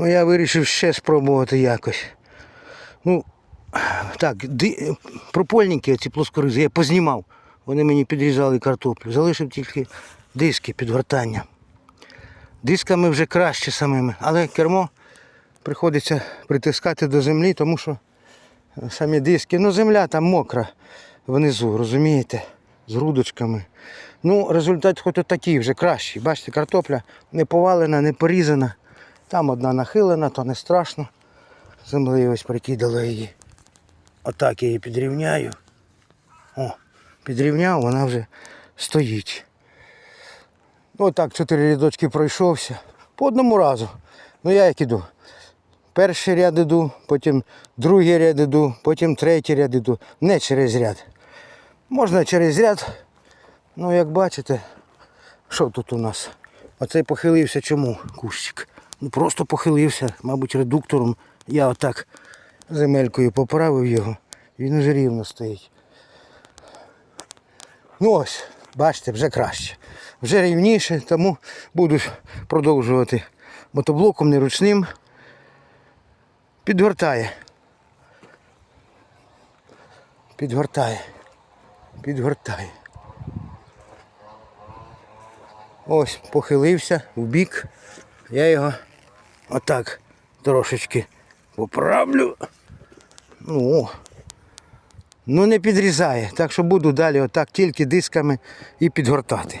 Ну я вирішив ще спробувати якось. Ну, так, ди... пропольники, ці плоскоризи, я познімав. Вони мені підрізали картоплю. Залишив тільки диски під гортання. Дисками вже краще самими, але кермо приходиться притискати до землі, тому що самі диски, ну земля там мокра внизу, розумієте, з грудочками. Ну, результат хоч такий вже кращий. Бачите, картопля не повалена, не порізана. Там одна нахилена, то не страшно. Землею ось прикидала її. Отак я її підрівняю. О, підрівняв, вона вже стоїть. Ну, отак чотири рядочки пройшовся. По одному разу. Ну я як іду. Перший ряд іду, потім другий ряд іду, потім третій ряд іду. Не через ряд. Можна через ряд. Ну, як бачите, що тут у нас? Оцей похилився чому кущик? Ну просто похилився, мабуть, редуктором. Я отак земелькою поправив його. Він уже рівно стоїть. Ну ось, бачите, вже краще. Вже рівніше, тому буду продовжувати мотоблоком не ручним. Підгортає. Підгортає. Підгортає. Ось похилився в бік. Я його отак трошечки поправлю. Ну, ну не підрізає. Так що буду далі отак тільки дисками і підгортати.